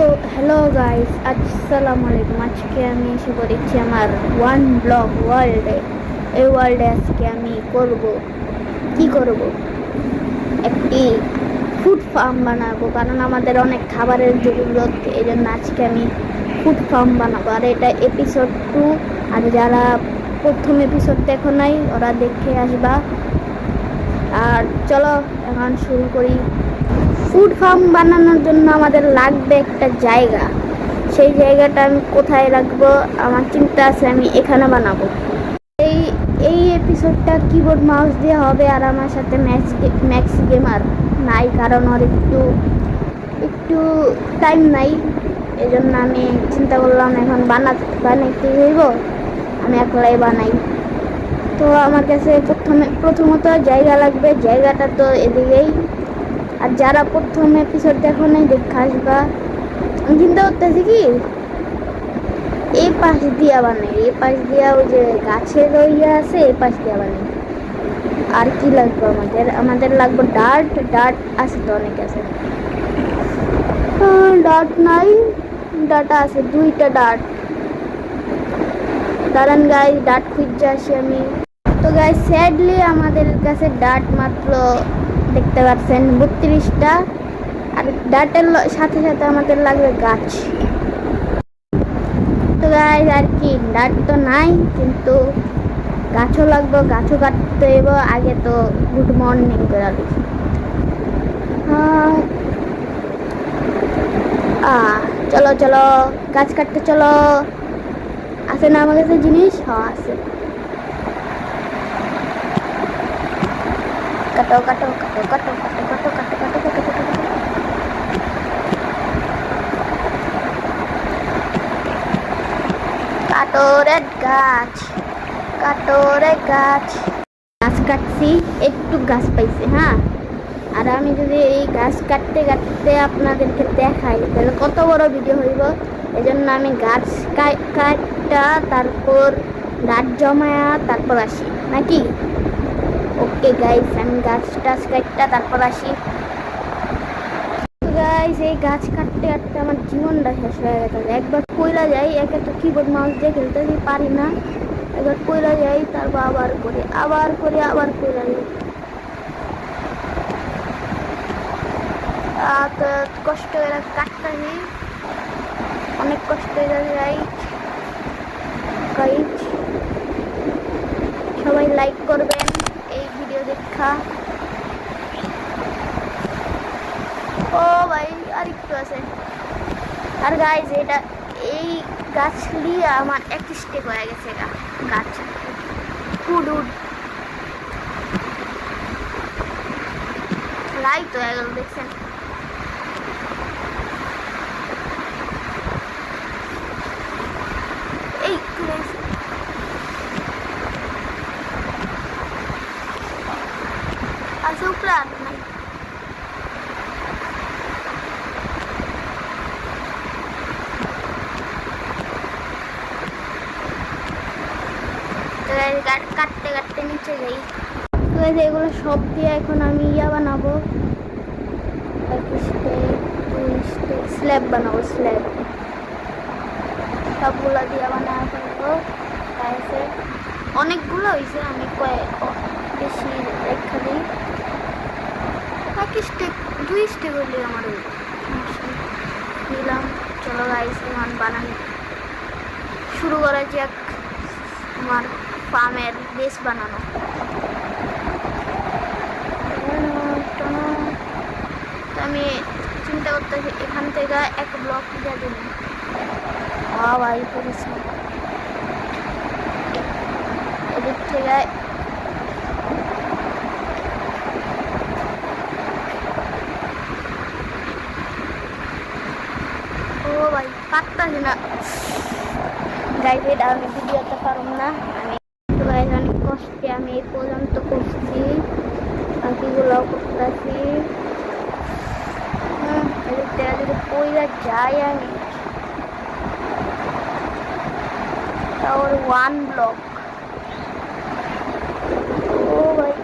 তো hello guys আসসালামু আলাইকুম আজকে আমি এসে পড়েছি আমার ওয়ান ব্লগ ওয়ার্ল্ডে এই ওয়ার্ল্ডে আজকে আমি করব, কি করব? একটি ফুড ফার্ম বানাবো, কারণ আমাদের অনেক খাবারের জরুরত এই জন্য আজকে আমি ফুড ফার্ম বানাবো। আর এটা এপিসোড টু আর যারা প্রথম এপিসোড দেখো নাই, ওরা দেখে আসবা। আর চলো এখন শুরু করি। ফুড ফার্ম বানানোর জন্য আমাদের লাগবে একটা জায়গা। সেই জায়গাটা আমি কোথায় রাখব? আমার চিন্তা আছে, আমি এখানে বানাবো। এই এই এপিসোডটা কিবোর্ড মাউস দিয়ে হবে আর আমার সাথে ম্যাক্স ম্যাক্স গেমার নাই, কারণ ওর একটু একটু টাইম নাই। এই জন্য আমি চিন্তা করলাম, এখন বানাতে বানাইতে হইব। আমি একলাই বানাই। তো আমার কাছে প্রথমে, প্রথমত জায়গা লাগবে। জায়গাটা তো এদিকেই। আর যারা প্রথম এপিসোড দেখো নাই, দেখা আসবা। কি এই পাশ দিয়া বানাই এই পাশ দিয়া ওই যে গাছের ওই ইয়ে আছে এই পাশ দিয়া বানাই। আর কি লাগবে আমাদের? আমাদের লাগবে ডার্ট ডার্ট আছে তো অনেক আছে। ডার্ট নাই, ডাটা আছে, দুইটা ডার্ট। দাঁড়ান গাই ডাট খুঁজে আসি আমি। তো গাই স্যাডলি আমাদের কাছে ডাট মাত্র দেখতে পাচ্ছেন, বত্রিশটা। আর ডাটের সাথে সাথে আমাদের লাগবে গাছ। তো গাই আর কি, ডাট তো নাই, কিন্তু গাছও লাগবে, গাছও কাটতে হইব, আগে তো গুড মর্নিং করে চলো চলো, গাছ কাটতে চলো। আছে না আমার কাছে জিনিস? হ্যাঁ আছে। কাটো কাটো কাটো কাটো কাটো কাটো কাটো কাটো কাটো কাটো কাটো কাটো গাছ কাটো রে গাছ গাছ কাটছি একটু গাছ পাইছি হ্যাঁ আর আমি যদি এই গাছ কাটতে কাটতে আপনাদেরকে দেখাই তাহলে কত বড় ভিডিও হইব এই জন্য আমি গাছ কা- কাটা তারপর গাছ জমায়া তারপর আসি নাকি ওকে গাইস আমি গাছ টাছ কাটটা তারপর আসি। গাইস এই গাছ কাটতে কাটতে আমার জীবনটা শেষ হয়ে গেছে। একবার কইলা যাই, একে তো কিবোর্ড মাউস দিয়ে খেলতে পারি না। একবার কইলা যাই, তারপর আবার করে আবার করে, আবার কইলা যাই। কষ্ট করে কাটতে অনেক কষ্ট হয়ে যাই গাইস সবাই লাইক করবেন এই ভিডিও ও ভাই আর একটু আছে আর গাইজ এটা এই গাছ নিয়ে আমার এক স্টেক হয়ে গেছে গাছ উড উড লাইট হয়ে গেল দেখছেন এই খুলে গেছে। আছে উপরে আর নাই তো guys, কাট- কাটতে কাটতে নিচে যাই তো guys, এগুলো সব দিয়ে এখন আমি ইয়া বানাবো। স্ল্যাব বানাবো, স্ল্যাব। সবগুলো দিয়ে বানাবো ফেলব তাইছে অনেকগুলো হয়েছে আমি কয়েক বেশি রেখা দিই। এক স্টেপ দুই স্টেপ হলে আমার। নিলাম চলো গাইস এখন বানানো শুরু করা যাক। আমার ফার্মের বেস বানানো তো আমি চিন্তা করতেছি এখান থেকে এক ব্লক দিয়ে দিন ভাই পরিশ্রম এদিক থেকে ও ভাই পারতাছি না। গাইবে আমি ভিডিওতে পারব না। আমি অনেক কষ্টে আমি এই পর্যন্ত করছি বাকিগুলো করতেছি। দেখা যদি পয়লা যায় আমি তাহলে ওয়ান ব্লক ও ভাই,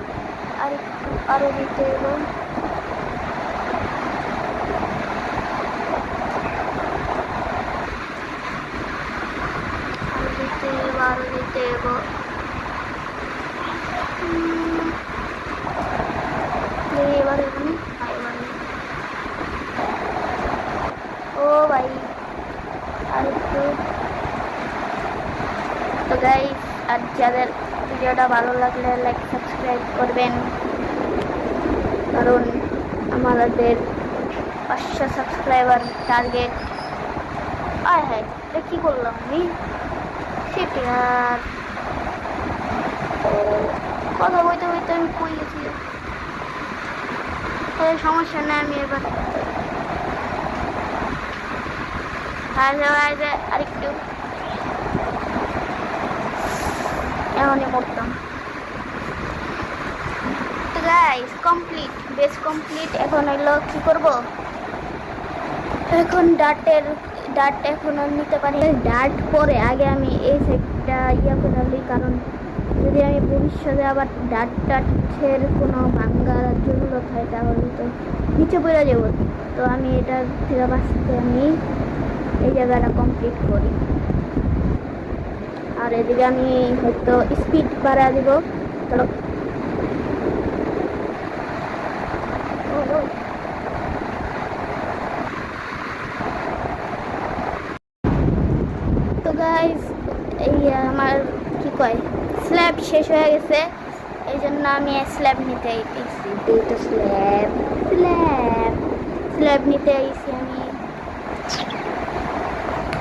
আর একটু আরও দিতে এলো। আরও দিতে এলো। ভিডিওটা ভালো লাগলে লাইক সাবস্ক্রাইব করবেন। কারণ আমাদের পাঁচশো সাবস্ক্রাইবার টার্গেট আয় হ্যাঁ এটা কী করলাম আমি? সেটি আর কথা বলতে বলতে আমি কই গেছি? সমস্যা নেই আমি এবার। আরেকটু। এমনই করতাম। তো গাইস কমপ্লিট বেস কমপ্লিট এখন হইল কি করব? এখন ডাটের ডাট এখন নিতে পারি ডাট পরে আগে আমি এই সাইডটা ইয়া করে নিই কারণ যদি আমি ভবিষ্যতে আবার ডাট টাটের কোনো ভাঙ্গার জরুরত হয় তাহলে তো নিচে পড়ে যাব। তো আমি এটা থেকে বাঁচতে আমি এই জায়গাটা কমপ্লিট করি। আর এদিকে আমি হয়তো স্পিড বাড়া দিব। চলো। তো গাইস এই আমার কি কয় স্ল্যাব শেষ হয়ে গেছে। এই জন্য আমি স্ল্যাব নিতে আইতেছি এই তো স্ল্যাব স্ল্যাব স্ল্যাব নিতে আইছি আমি।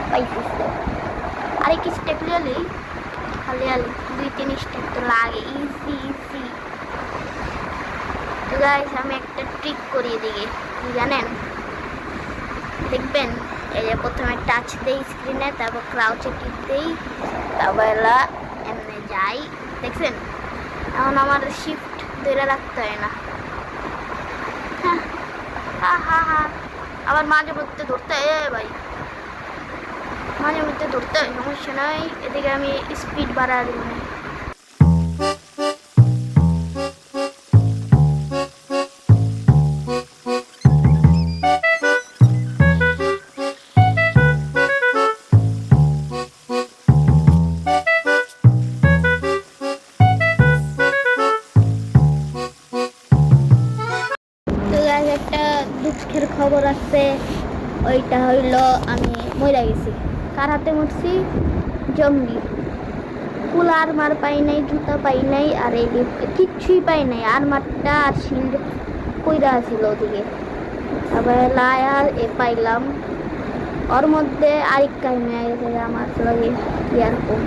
পাইছি স্ল্যাব আরেক স্টেপ লিলি খালি আলি দুই, তিন স্টেপ তো লাগে। ইজি ইজি তো গাইস আমি একটা ট্রিক করি এদিকে কি জানেন? দেখবেন, এই যে প্রথমে টাচ দেই স্ক্রিনে তারপর ক্রাউচে ক্লিক দেই, তারপর এমনি যাই। দেখছেন? এখন আমার শিফট ধরে রাখতে হয় না। হ্যাঁ। হা হা হা। আবার মাঝে মধ্যে ধরতে এ ভাই। মাঝে মধ্যে ধরতে হয় সমস্যা নাই এদিকে আমি স্পিড বাড়া দিব। না জঙ্গি ফুল আরমার পাই নাই, জুতা পাই নাই, আর এই কিচ্ছুই পাই নাই। আর মারটা আর শিল্ড কইরা ছিল ওদিকে। তারপরে লায়া এ পাইলাম। ওর মধ্যে আরেক কাহিনী গেছে আমার লগে এরকম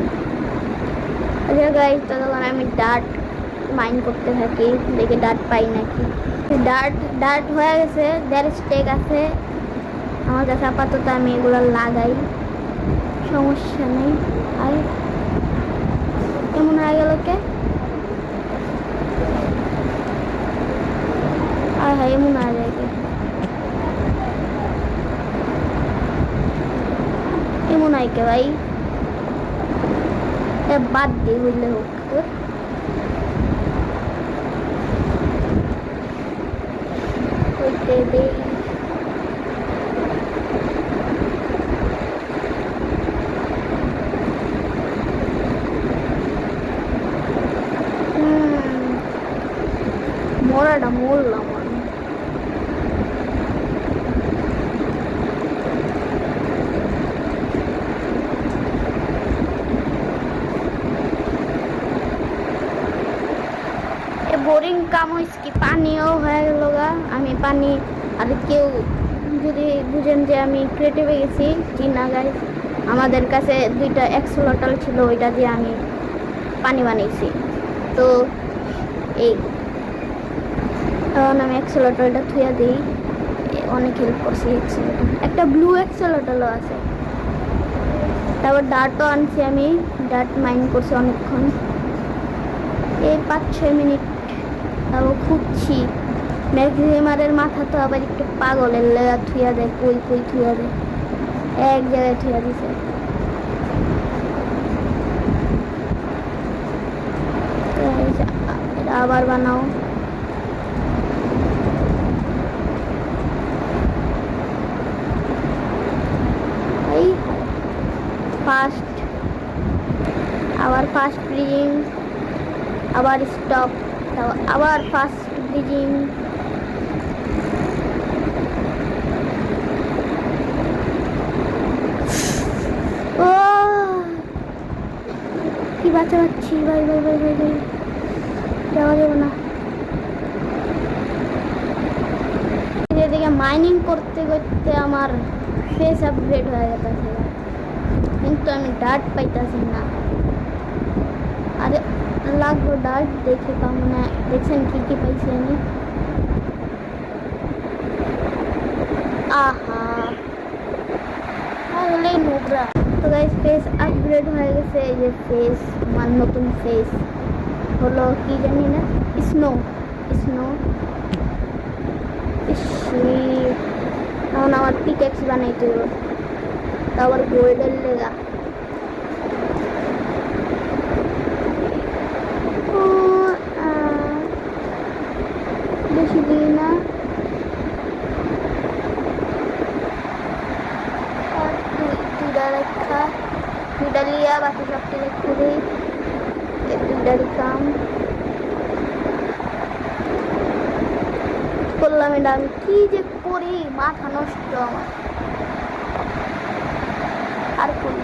আচ্ছা গাইজ তখন আমি ডাট মাইন করতে থাকি। দেখে ডাট পাই নাকি। ডাট ডাট হয়ে গেছে, দেড় স্টেক আছে। আমার কাছে আপাতত আমি এগুলো লাগাই। সমস্যা নেই। আর কেমন হয়ে গেল কে? আর হ্যাঁ এমন হয়ে যায় কে? এমন হয় কে ভাই? বাদ দিয়ে হইলে হোক। হইতে দেই হুম, মরাটা মরলাম আমি এ বোরিং কাম হয়েছে কি পানিও হয়ে গেল গা আমি পানি আর কেউ যদি বুঝেন যে আমি ক্রিয়েটিভে গেছি চিনা গাই আমাদের কাছে দুইটা এক্সোলটাল ছিল, ওইটা দিয়ে আমি পানি বানিয়েছি। তো এই আমি এক্সোলটালটা থুয়া দিই। অনেক হেল্প করছি একটা ব্লু এক্সোলটালও আছে। তারপর ডাটও আনছি আমি। ডাট মাইন্ড করছি অনেকক্ষণ। এই পাঁচ ছয় মিনিট তারপর খুঁজছি। ম্যাক্সিমারের মাথা তো আবার একটু পাগলের লেগা থুয়া দেয় কই কই থুয়া দেয়। এক জায়গায় থুয়া দিছে। আবার বানাও। এই ফার্স্ট আবার ফার্স্ট ব্রিজিং, আবার স্টপ আবার ফার্স্ট ব্রিজিং। ও কি বাঁচা পাচ্ছি ভাই ভাই ভাই ভাই ভাই যাওয়া যাবে না। এদিকে মাইনিং করতে করতে আমার ফেস আপগ্রেড হয়ে গেছে। কিন্তু আমি ডার্ট পাইতাছি না। আরে লাগবো ডার্ট দেখে পাবো না দেখছেন কি কি পাইছি আমি? আহা। নোংরা। তো গাইস ফেস আপগ্রেড হয়ে গেছে, এই যে ফেস আমার নতুন ফেস হলো কি জানি না? স্নো স্নো এখন আমার পিকেক্স বানাইতে হবে তারপর গোল্ডের লেগা ও, আহ, বেশি দিই না আর দুই- দুইটা রেখা দুইটা লিয়া বাকি সবটি রেখে দিই এই দুইটারই কাম করলাম এটা আমি কি যে করি মাথা নষ্ট আমার আর করি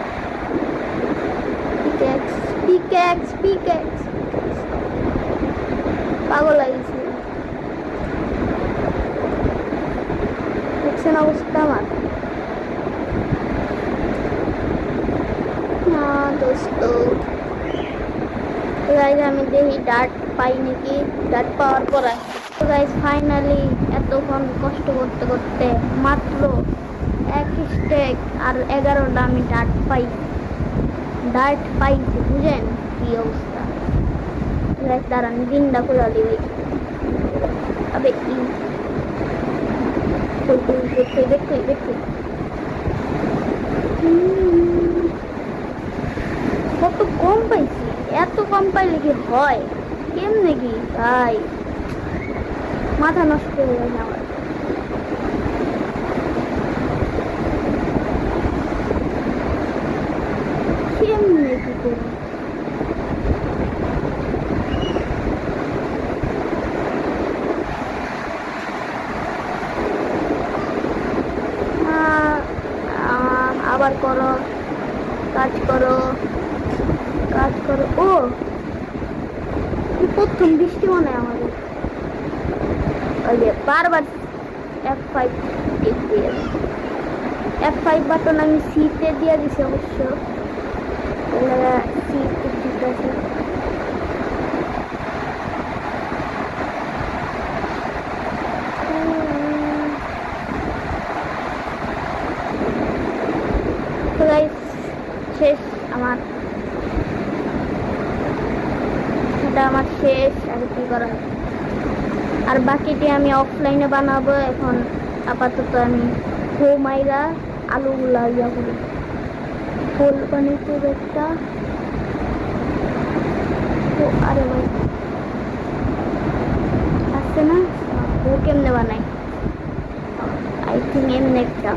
পিকেক্স পিকেক্স পিকেক্স পাগল লাগিয়েছে। অবস্থা আমার? না দোস্ত। গাইজ আমি দেখি ডার্ট পাই নাকি? ডার্ট পাওয়ার পর তো গাইজ ফাইনালি এতক্ষণ কষ্ট করতে করতে মাত্র এক স্টেক আর এগারোটা আমি ডার্ট পাই। ডার্ট পাইছি, বুঝেন? কি অবস্থা আবে, ই। কই কই দেখই দেখই দেখই কত কম পাইছি। এত কম পাইলে কি হয়? কেমনে কি? ভাই, মাথা নষ্ট হয়ে গেছে আমার কেমনে কি করব আহ, আহ, আবার করো কাজ করো কাজ করো ও এই প্রথম বৃষ্টি মনে হয় আমাদের ওই বারবার এফ ফাইভ টিপ দিয়ে এফ ফাইভ বাটন আমি সিতে দিয়ে দিছি অবশ্য। সি আছে শেষ আমার। এটা আমার শেষ। আর কি করার আর বাকিটি আমি অফলাইনে বানাবো। এখন আপাতত আমি মাইরা আলুগুলা ইয়া করি। ফুল বানিয়েছি একটা। তো আরে ভাই। আসছে না? ও কেমনে বানাই আই থিঙ্ক এমনি একটা।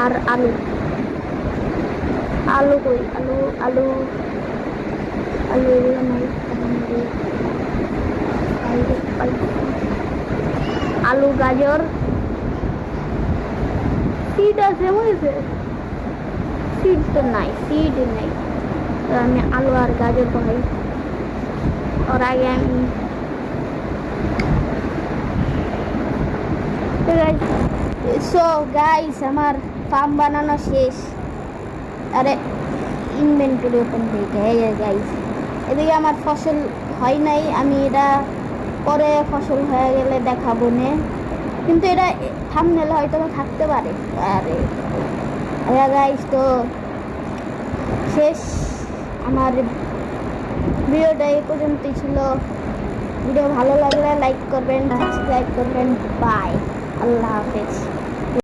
আর আলু। আলু কই? আলু আলু আলু নাই। আলু, গাজর। সিড আছে বুঝেছে সিড তো নাই সিড নেই। আমি আলু আর গাজর পাই ওর আগে আমি গাইস আমার ফার্ম বানানো শেষ। আরে ইনভেন্টরি ওপেন থেকে গাইস এদিকে আমার ফসল হয় নাই, আমি এটা পরে ফসল হয়ে গেলে দেখাবো নে। কিন্তু এটা থামনেল হয়তো থাকতে পারে। আরে গাইস তো শেষ। আমার ভিডিওটা এই পর্যন্তই ছিল। ভিডিও ভালো লাগলে লাইক করবেন সাবস্ক্রাইব করবেন। বাই আল্লাহ হাফেজ।